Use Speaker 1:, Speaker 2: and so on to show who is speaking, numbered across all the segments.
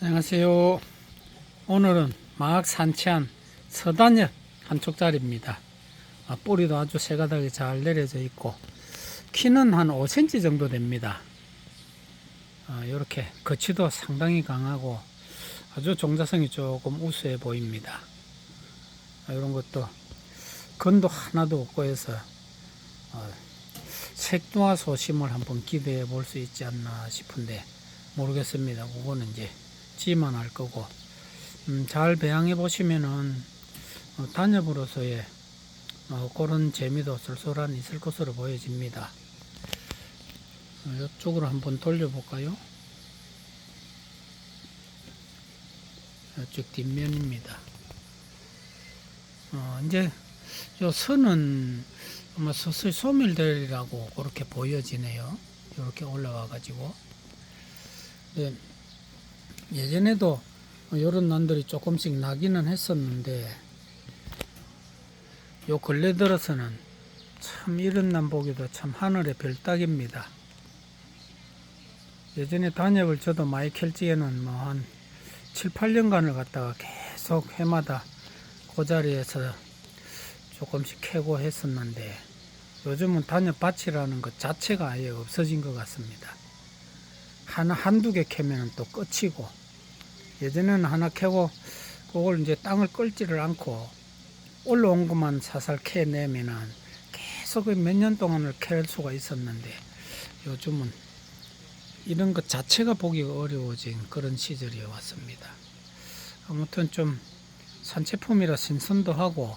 Speaker 1: 안녕하세요. 오늘은 마학 산치한 서단엽 한쪽짜리입니다. 아, 뿌리도 아주 세가닥이 잘 내려져 있고 키는 한 5cm 정도 됩니다. 이렇게 거치도 상당히 강하고 아주 종자성이 조금 우수해 보입니다. 이런 것도 건도 하나도 없고 해서 어, 색도와 소심을 한번 기대해 볼 수 있지 않나 싶은데 모르겠습니다. 그거는 이제 지만 할 거고 음, 잘 배양해 보시면은 어, 단엽으로서의 어, 그런 재미도 솔솔한 있을 것으로 보여집니다. 어, 이쪽으로 한번 돌려볼까요? 이쪽 뒷면입니다. 어, 이제 요 선은 아마 서서히 소멸되리라고 그렇게 보여지네요. 이렇게 올라와 가지고. 네, 예전에도 이런 난들이 조금씩 나기는 했었는데 요 근래 들어서는 참 이런 난 보기도 참 하늘의 별따기입니다. 예전에 단엽을 저도 많이 캘 적에는 뭐 한 7, 8년간을 갖다가 계속 해마다 그 자리에서 조금씩 캐고 했었는데 요즘은 단엽 밭이라는 것 자체가 아예 없어진 것 같습니다. 하나 한두 개 캐면 또 끝이고 예전에는 하나 캐고 그걸 이제 땅을 끌지를 않고 올라온 것만 사살 캐내면은 계속 몇 년 동안을 캘 수가 있었는데 요즘은 이런 것 자체가 보기가 어려워진 그런 시절이 왔습니다. 아무튼 좀 산채품이라 신선도 하고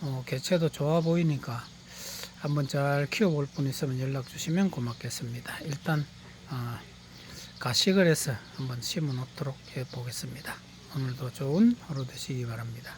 Speaker 1: 어, 개체도 좋아 보이니까 한번 잘 키워볼 분 있으면 연락 주시면 고맙겠습니다. 일단 어, 가식을 해서 한번 심어 놓도록 해 보겠습니다. 오늘도 좋은 하루 되시기 바랍니다.